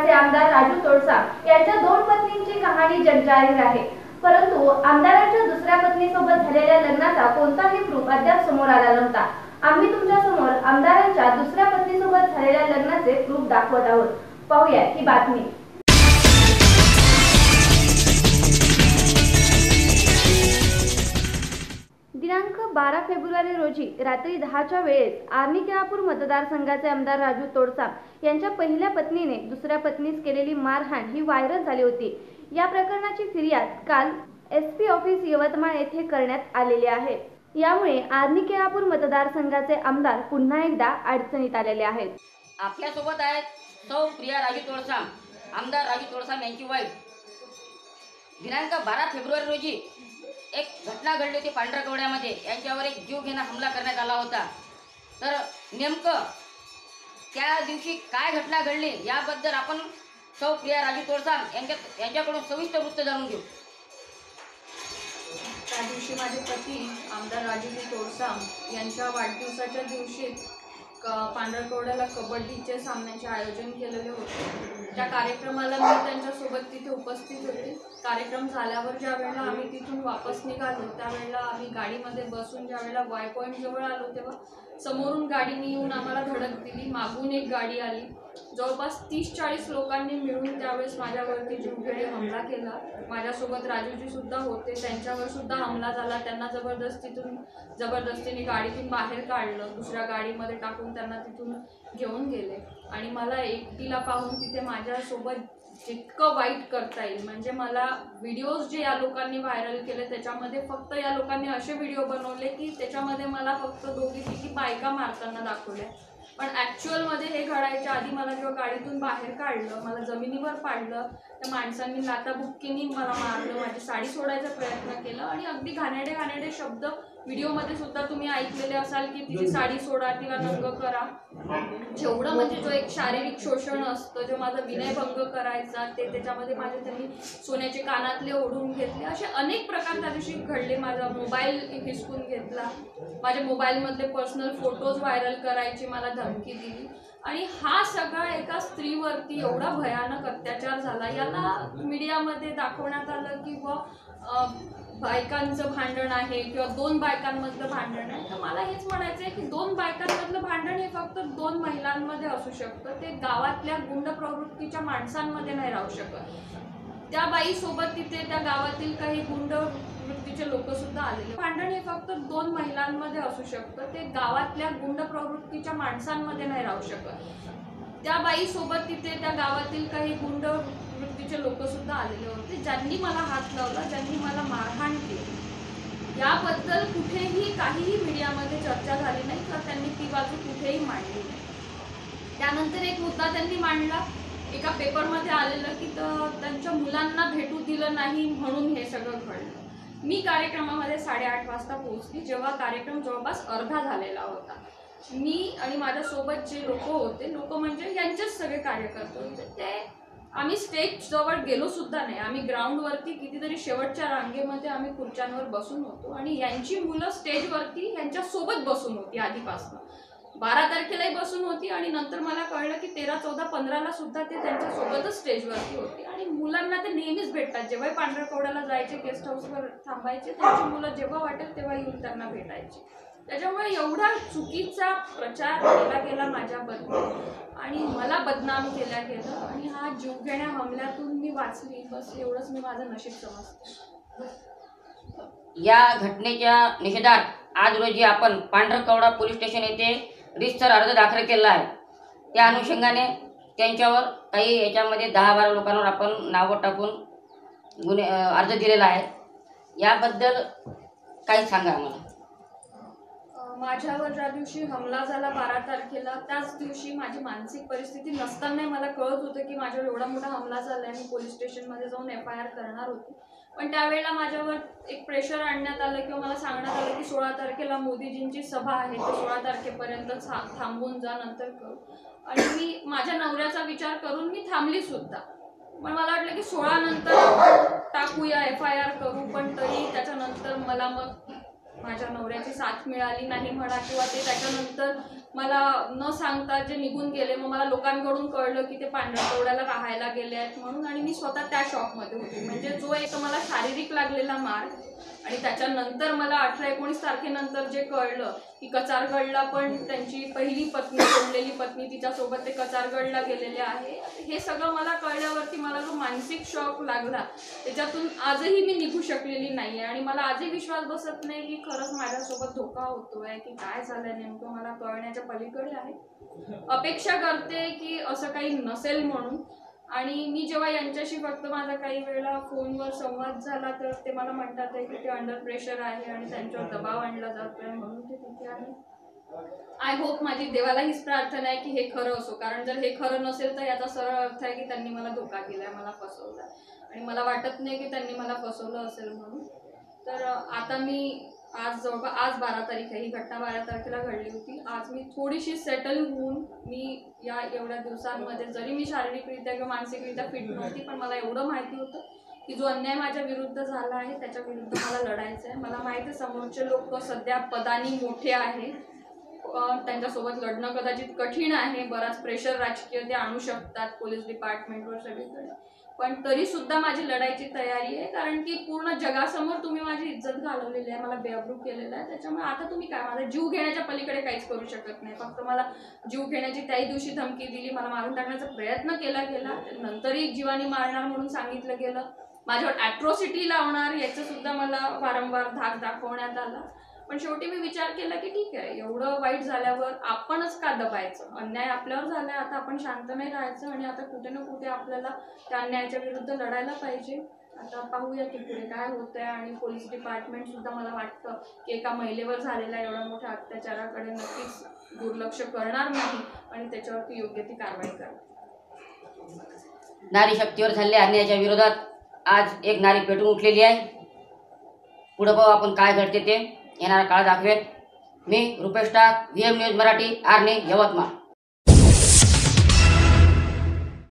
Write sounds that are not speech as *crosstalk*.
मतदारसंघाचे आमदार राजू तोडसा यांच्या दोन पत्नींची कहाणी जगजाहीर आहे. परंतु आमदारांच्या दुसऱ्या पत्नीसोबत झालेल्या लग्नाचा कोणताही प्रूफ अद्याप समोर आला नव्हता. आम्ही तुमच्यासमोर आमदारांच्या दुसऱ्या पत्नीसोबत झालेल्या लग्नाचे प्रूफ दाखवत आहोत. पाहूया ही बातमी. दिनांक बारा फेब्रुवारी रोजी रात्री दहाच्या वेळेस आर्णी केळापूर मतदारसंघाचे आमदार राजू तोडसाम यांच्या पहिल्या पत्नीने दुसऱ्या पत्नीस केलेली मारहाण ही व्हायरल झाली होती. या प्रकरणाची फिर्याद काल एस पी ऑफिस यवतमाळ येथे करण्यात आलेली आहे. यामुळे आर्णी केळापूर मतदारसंघाचे आमदार पुन्हा एकदा अडचणीत आलेले आहेत. आपल्यासोबत आहेत सौ प्रिया राजू तोळसाम आमदार राजू तोळसाम यांची वाईफ दिनांक बारा फेब्रुवारी रोजी एक घटना घडली होती पांढरकवड्यामध्ये यांच्यावर एक जीव घेणा हमला करण्यात आला होता. तर नेमकं त्या दिवशी काय घटना घडली याबद्दल आपण सौ प्रिया राजू तोळसाम यांच्या यांच्याकडून सविस्तर वृत्त जाणून घेऊ. त्या दिवशी माझे पती आमदार राजूजी तोडसाम यांच्या वाढदिवसाच्या दिवशी क पांढरकवड्याला कबड्डीचे सामन्याचे आयोजन केलेले होते. त्या कार्यक्रमाला मी त्यांच्यासोबत तिथे उपस्थित होते. कार्यक्रम झाल्यावर ज्या वेळेला आम्ही तिथून वापस निघालो त्यावेळेला आम्ही गाडीमध्ये बसून ज्या वेळेला वाय पॉईंट जवळ आलो तेव्हा समोरून गाडीने येऊन आम्हाला धडक दिली. मागून एक गाडी आली. जवळपास तीस चाळीस लोकांनी मिळून त्यावेळेस माझ्यावरती जीवघेणे हमला केला. माझ्यासोबत राजूजी सुद्धा होते. त्यांच्यावर सुद्धा हमला झाला. त्यांना जबरदस्तीतून जबरदस्तीने गाडीतून बाहेर काढलं. दुसऱ्या गाडीमध्ये टाकून त्यांना तिथून घेऊन गेले. आणि मला एकटीला पाहून तिथे माझ्यासोबत जितकं वाईट करता येईल म्हणजे मला व्हिडिओज जे या लोकांनी व्हायरल केले त्याच्यामध्ये फक्त या लोकांनी असे व्हिडिओ बनवले की त्याच्यामध्ये मला फक्त दोघी तिघी बायका मारताना दाखवल्या. पण ॲक्च्युअलमध्ये हे घडायच्या आधी मला जेव्हा गाडीतून बाहेर काढलं मला जमिनीवर पाडलं त्या माणसांनी लाताबुक्कीनी मला मारलं माझी साडी सोडायचा प्रयत्न केला आणि अगदी घाणेडे घाणेडे शब्द व्हिडिओमध्ये सुद्धा तुम्ही ऐकलेले असाल की तिची साडी सोडा तिला नंग करा. जेवढं म्हणजे जो एक शारीरिक शोषण असतं जो माझा विनयभंग करायचा ते त्याच्यामध्ये माझे त्यांनी सोन्याचे कानातले ओढून घेतले. असे अनेक प्रकार त्या दिवशी घडले. माझा मोबाईल हिसकून घेतला. माझ्या मोबाईलमधले पर्सनल फोटोज व्हायरल करायची मला धमकी दिली. आणि हा सगळा एका स्त्रीवरती एवढा भयानक अत्याचार झाला. याला मीडियामध्ये दाखवण्यात आलं की अं, बायकांचं भांडण आहे किंवा दोन बायकांमधलं भांडण आहे तर मला हेच म्हणायचं आहे की दोन बायकांमधलं भांडण हे फक्त दोन महिलांमध्ये असू शकतं. ते गावातल्या गुंड प्रवृत्तीच्या माणसांमध्ये नाही राहू शकत. त्या बाईसोबत तिथे त्या गावातील काही गुंड वृत्तीचे लोक सुद्धा आलेले. भांडण हे फक्त दोन महिलांमध्ये असू शकतं. ते गावातल्या गुंड प्रवृत्तीच्या माणसांमध्ये नाही राहू शकत. त्या बाईसोबत तिथे त्या गावातील काही गुंड वृत्तीचे लोक सुद्धा आलेले होते ज्यांनी मला हात लावला ज्यांनी मला मारहाण केली. याबद्दल कुठेही काहीही मीडियामध्ये चर्चा झाली नाही तर त्यांनी ती बाजू कुठेही मांडली नाही. त्यानंतर एक मुद्दा त्यांनी मांडला एका पेपरमध्ये आलेलं की तर त्यांच्या मुलांना भेटू दिलं नाही म्हणून हे सगळं घडलं. मी कार्यक्रमामध्ये साडेआठ वाजता पोहोचली जेव्हा कार्यक्रम जवळपास अर्धा झालेला होता. मी आणि माझ्यासोबत जे लोक होते लोक म्हणजे यांचेच सगळे कार्यकर्ते होते. ते आम्ही स्टेज जवळ गेलो सुद्धा नाही. आम्ही ग्राउंडवरती कितीतरी शेवटच्या रांगेमध्ये आम्ही खुर्च्यांवर बसून होतो आणि यांची मुलं स्टेजवरती यांच्यासोबत बसून होती आधीपासून. बारा तारखेलाही बसून होती आणि नंतर मला कळलं की तेरा चौदा पंधराला सुद्धा ते त्यांच्यासोबतच स्टेजवरती होती. आणि मुलांना ते नेहमीच भेटतात. जेव्हाही पांढरकवड्याला जायचे गेस्ट हाऊसवर थांबायचे त्यांची मुलं जेव्हा वाटेल तेव्हा येऊन त्यांना भेटायची. त्याच्यामुळे एवढा चुकीचा प्रचार केला गेला माझ्याबद्दल आणि मला बदनाम केला गेलं. आणि हा जीवघेण्या हमल्यातून मी वाचली. बस एवढंच मी माझं नशीब समजते. या घटनेच्या निषेधात आज रोजी आपण पांढरकवडा पोलीस स्टेशन येथे रिस्टर अर्ज दाखल केला आहे. त्या अनुषंगाने त्यांच्यावर काही याच्यामध्ये दहा बारा लोकांवर आपण नावं टाकून गुन्हे अर्ज दिलेला आहे. याबद्दल काही सांगा मला माझ्यावर ज्या दिवशी हमला झाला बारा तारखेला त्याच दिवशी माझी मानसिक परिस्थिती नसताना मला कळत होतं की माझ्यावर एवढा मोठा हमला झाला आहे मी पोलीस स्टेशनमध्ये जाऊन एफ आय आर करणार होते. पण त्यावेळेला माझ्यावर एक प्रेशर आणण्यात आलं किंवा मला सांगण्यात आलं की सोळा तारखेला मोदीजींची सभा आहे तर सोळा तारखेपर्यंत थांबून जा नंतर करू. आणि मी माझ्या नवऱ्याचा विचार करून मी थांबली सुद्धा. पण मला वाटलं की सोळा नंतर टाकूया एफ आय आर करू पण तरी त्याच्यानंतर मला मग माझ्या नवऱ्याची साथ मिळाली नाही म्हणा किंवा ते त्याच्यानंतर मला न सांगता जे निघून गेले मग मला लोकांकडून कळलं की ते पांढरकवड्याला राहायला गेले आहेत म्हणून आणि मी स्वतः त्या शॉकमध्ये होते. म्हणजे जो एक मला शारीरिक लागलेला मार आणि त्याच्यानंतर मला अठरा एकोणीस तारखेनंतर जे कळलं की कचारगडला पण त्यांची पहिली पत्नी सोडलेली पत्नी तिच्यासोबत ते कचारगडला गेलेले आहे हे सगळं मला कळल्यावरती मला जो मानसिक शॉक लागला त्याच्यातून आजही मी निघू शकलेली नाही आहे आणि मला आजही विश्वास बसत नाही की खरंच माझ्यासोबत धोका होतोय की काय झालंय नेमकं मला कळण्याच्या पलीकडे आहे. *laughs* अपेक्षा करते की असं काही नसेल म्हणून. आणि मी जेव्हा यांच्याशी फक्त माझा काही वेळा फोनवर संवाद झाला तर ते मला म्हणतात आहे की ते अंडर प्रेशर आहे आणि त्यांच्यावर दबाव आणला जातोय म्हणून ते तिथे आहे. आय होप माझी देवाला हीच प्रार्थना आहे की हे खरं असो. कारण जर हे खरं नसेल तर याचा सरळ अर्थ आहे की त्यांनी मला धोका केलाय मला फसवलाय. आणि मला वाटत नाही की त्यांनी मला फसवलं असेल म्हणून. तर आता मी आज जवळपास आज बारा तारीख आहे. ही घटना बारा तारखेला घडली होती. आज मी थोडीशी सेटल होऊन मी या एवढ्या दिवसांमध्ये जरी मी शारीरिकरित्या किंवा मानसिकरित्या फिट नव्हती पण मला एवढं माहिती होतं की जो अन्याय माझ्या विरुद्ध झाला आहे त्याच्या विरुद्ध मला लढायचं आहे. मला माहिती आहे समोरचे लोक सध्या पदानी मोठे आहे. त्यांच्यासोबत लढणं कदाचित कठीण आहे. बराच प्रेशर राजकीय ते आणू शकतात पोलीस डिपार्टमेंटवर सगळीकडे. पण तरी सुद्धा माझी लढायची तयारी आहे कारण की पूर्ण जगासमोर तुम्ही माझी इज्जत घालवलेली आहे मला बेअब्रू केलेलं आहे. त्याच्यामुळे आता तुम्ही काय माझा जीव घेण्याच्या पलीकडे काहीच करू शकत नाही. फक्त मला जीव घेण्याची त्याही दिवशी धमकी दिली मला मारून टाकण्याचा प्रयत्न केला गेला. नंतरही जीवानी मारणार म्हणून सांगितलं गेलं. माझ्यावर ॲट्रॉसिटी लावणार याचं सुद्धा मला वारंवार धाक दाखवण्यात आला. पण शेवटी मी विचार केला की ठीक आहे एवढं वाईट झाल्यावर आपणच का दबायचं? अन्याय आपल्यावर झालाय आता आपण शांत नाही राहायचं आणि आता कुठे ना कुठे आपल्याला त्या अन्यायाच्या विरुद्ध लढायला पाहिजे. आता पाहूया की पुढे काय होतंय आणि पोलीस डिपार्टमेंट सुद्धा मला वाटतं की एका महिलेवर झालेला एवढा मोठ्या अत्याचाराकडे नक्कीच दुर्लक्ष करणार नाही आणि त्याच्यावरती योग्य ती कारवाई करणार. नारी शक्तीवर झालेल्या अन्यायाच्या विरोधात आज एक नारी पेटून उठलेली आहे. पुढं पाहू आपण काय घडते ते. येणारा काळ दाखवेल मी Rupesh Tak V M news Marathi Arni Yavatmal